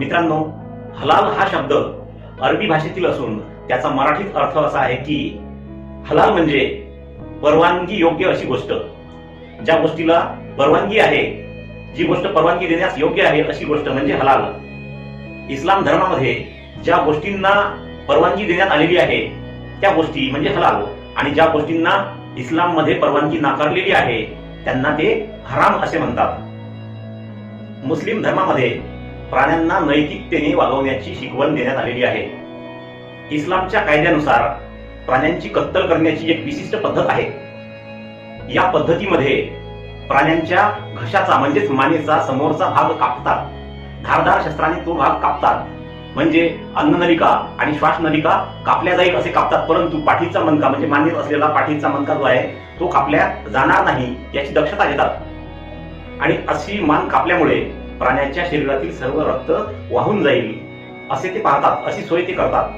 मित्रांनो हलाल हा शब्द अरबी भाषेतील असून त्याचा मराठीत अर्थ असा आहे की हलाल म्हणजे परवानगी योग्य अशी गोष्ट. ज्या गोष्टीला परवानगी आहे जी गोष्ट परवानगी देण्यास योग्य आहे अशी गोष्ट म्हणजे हलाल. इस्लाम धर्मामध्ये ज्या गोष्टींना परवानगी देण्यात आलेली आहे त्या गोष्टी म्हणजे हलाल. आणि ज्या गोष्टींना इस्लाममध्ये परवानगी नाकारलेली आहे त्यांना ते हराम असे म्हणतात. मुस्लिम धर्मामध्ये प्राण्यांना नैतिकतेने वागवण्याची शिकवण देण्यात आलेली आहे. इस्लामच्या कायद्यानुसार प्राण्यांची कत्तल करण्याची एक विशिष्ट पद्धत आहे. या पद्धतीमध्ये प्राण्यांच्या घशाचा म्हणजेच मानेचा समोरचा भाग कापतात. धारदार शस्त्राने तो भाग कापतात. म्हणजे अन्ननलिका आणि श्वासनलिका कापल्या जाईल असे कापतात. परंतु पाठीचा मनका म्हणजे मानेत असलेला पाठीचा मनका जो आहे तो कापल्या जाणार नाही याची दक्षता घेतात. आणि अशी मान कापल्यामुळे प्राण्याच्या शरीरातील सर्व रक्त वाहून जाईल. असे ते पाहतात अशी सोय ते करतात.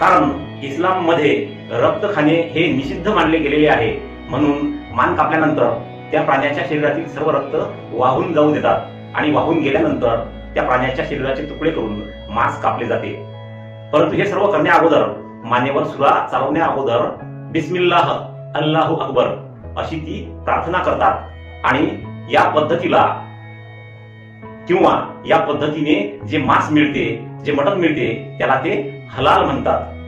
कारण इस्लाममध्ये रक्त खाणे हे निषिद्ध मानले गेलेले आहे. म्हणून मान कापल्यानंतर त्या प्राण्याच्या शरीरातील सर्व रक्त वाहून जाऊ देतात आणि वाहून गेल्यानंतर त्या प्राण्याच्या शरीराचे तुकडे करून मांस कापले जाते. परंतु हे सर्व करण्या अगोदर मान्यवर सुरा चालवण्या अगोदर बिस्मिल्लाह अल्लाहू अकबर अशी ती प्रार्थना करतात. आणि या पद्धतीला किंवा या पद्धतीने जे मांस मिळते जे मटण मिळते त्याला ते हलाल म्हणतात.